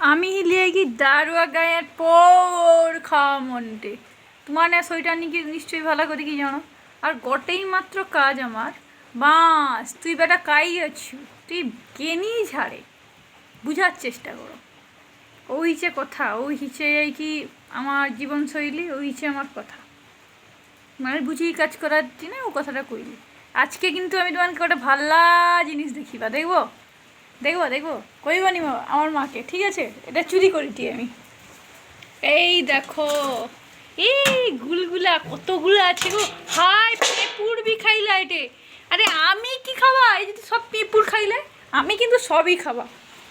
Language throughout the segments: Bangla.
আমি হিলিয়ে কি দারুয়া গায়ের পর খাওয়া মনটে। তোমার না শরীরটা নাকি নিশ্চয়ই ভালো করে কি জানো? আর গটেই মাত্র কাজ আমার। বাস, তুই বেটা কাই আছু? তুই কেনি ঝাড়ে বুঝার চেষ্টা করো। ওই হিচে কথা, ওই হিচে কি আমার জীবনশৈলী, ওই হিচে আমার কথা। মানে বুঝিয়ে কাজ করার দিনে ও কথাটা কইলি। আজকে কিন্তু আমি তোমাকে একটা ভাল্লা জিনিস দেখিবা, দেখব? দেখব দেখব। কইব নি আমার মাকে, ঠিক আছে? এটা চুরি করিটি আমি। এই দেখো, এই গুলগুলা কতগুলো আছে গো। হাই পেপুর বি খাইলা এটে। আরে আমি কি খাওয়া? এই যে সব পেপুর খাইলে? আমি কিন্তু সবই খাওয়া।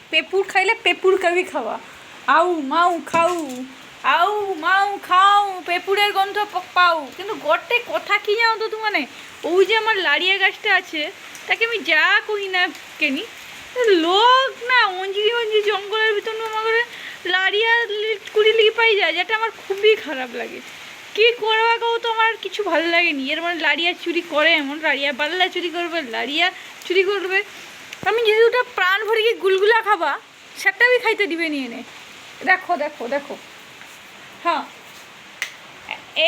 পেপুর খাইলে পেপুর কাবি খাওয়া। আউ, মাউ, খাউ। আউ, মাউ খাও পেপুরের গন্ধ পাও। কিন্তু গটে কথা কি জানো তো তোমানে? ওই যে আমার লাড়িয়া গাছটা আছে, তাকে আমি যা করি না কেনি লোক না অঞ্জিরি অঞ্জি জঙ্গলের ভিতর আমাকে লাড়িয়া কুড়ি লিগে পাই যায়, যেটা আমার খুবই খারাপ লাগে। কি করবা গো, তো আমার কিছু ভালো লাগেনি। এর মানে লাড়িয়া চুরি করে, এমন লাড়িয়া বাল্লা চুরি করবে, লাড়িয়া চুরি করবে। আমি যদি ওটা প্রাণ ভরে গিয়ে গুলগুলা খাবা, সেটা আমি খাইতে দিবে নিয়ে নে দেখো দেখো দেখো। হ্যাঁ।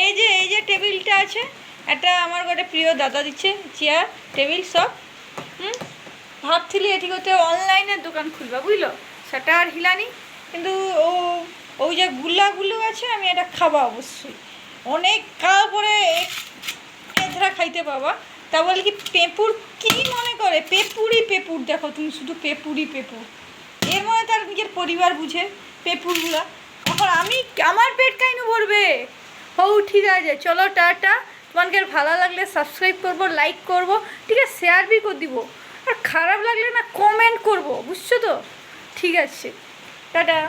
এই যে এই যে টেবিলটা আছে এটা আমার গোটে প্রিয় দাদা দিচ্ছে, চেয়ার, টেবিল, সব। ভাবছিলি এটি করতে অনলাইনের দোকান খুলবা, বুঝলো? সেটা আর হিলানি কিন্তু ও ওই যে গুল্লাগুলো আছে, আমি এটা খাবা অবশ্যই। অনেক কাল পরে এধরা খাইতে পাবা। তা বলে কি পেঁপুর কি মনে করে? পেপুরই পেপুর, দেখো তুমি শুধু পেপুরই পেপুর এর মনে তার নিজের পরিবার বুঝে, পেপুরগুলা। এখন আমি, আমার পেট কাইনু ভরবে? হও ঠিক আছে, চলো টাটা। তোমাকে ভালো লাগলে সাবস্ক্রাইব করব লাইক করব। ঠিক আছে শেয়ার বি করে দিব। খারাপ লাগলে না কমেন্ট করব বুঝছ তো? ঠিক আছে টাটা।